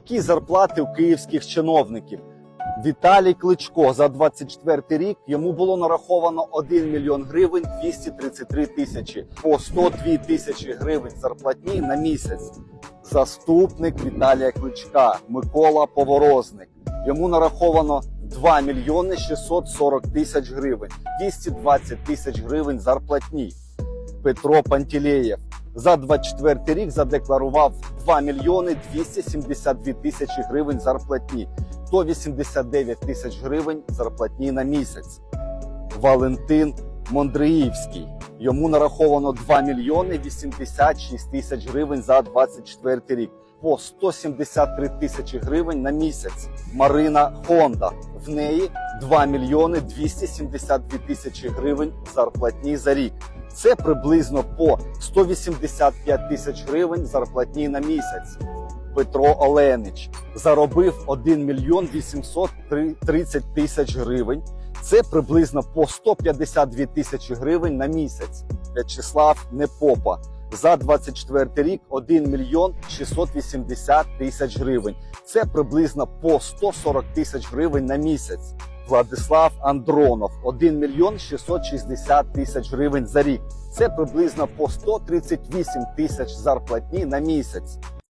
Які зарплати у київських чиновників? Віталій Кличко за 24 рік йому було нараховано 1 мільйон гривень 233 тисячі по 102 тисячі гривень зарплатні на місяць. Заступник Віталія Кличка Микола Поворозник. Йому нараховано 2 мільйони 640 тисяч гривень, 220 тисяч гривень зарплатні. Петро Пантілеєв за 24 рік задекларував 2 мільйони 272 тисячі гривень зарплатні, 189 тисяч гривень зарплатні на місяць. Валентин Мондриївський. Йому нараховано 2 мільйони 86 тисяч гривень за 24 рік, по 173 тисячі гривень на місяць. Марина Хонда. В неї 2 мільйони 272 тисячі гривень зарплатні за рік. Це приблизно по 185 тисяч гривень зарплатні на місяць. Петро Оленич заробив 1 мільйон 830 тисяч гривень. Це приблизно по 152 тисячі гривень на місяць. В'ячеслав Непопа за 24 рік 1 мільйон 680 тисяч гривень. Це приблизно по 140 тисяч гривень на місяць. Владислав Андронов 1 мільйон 660 тисяч гривень за рік. Це приблизно по 138 тисяч зарплатні на місяць.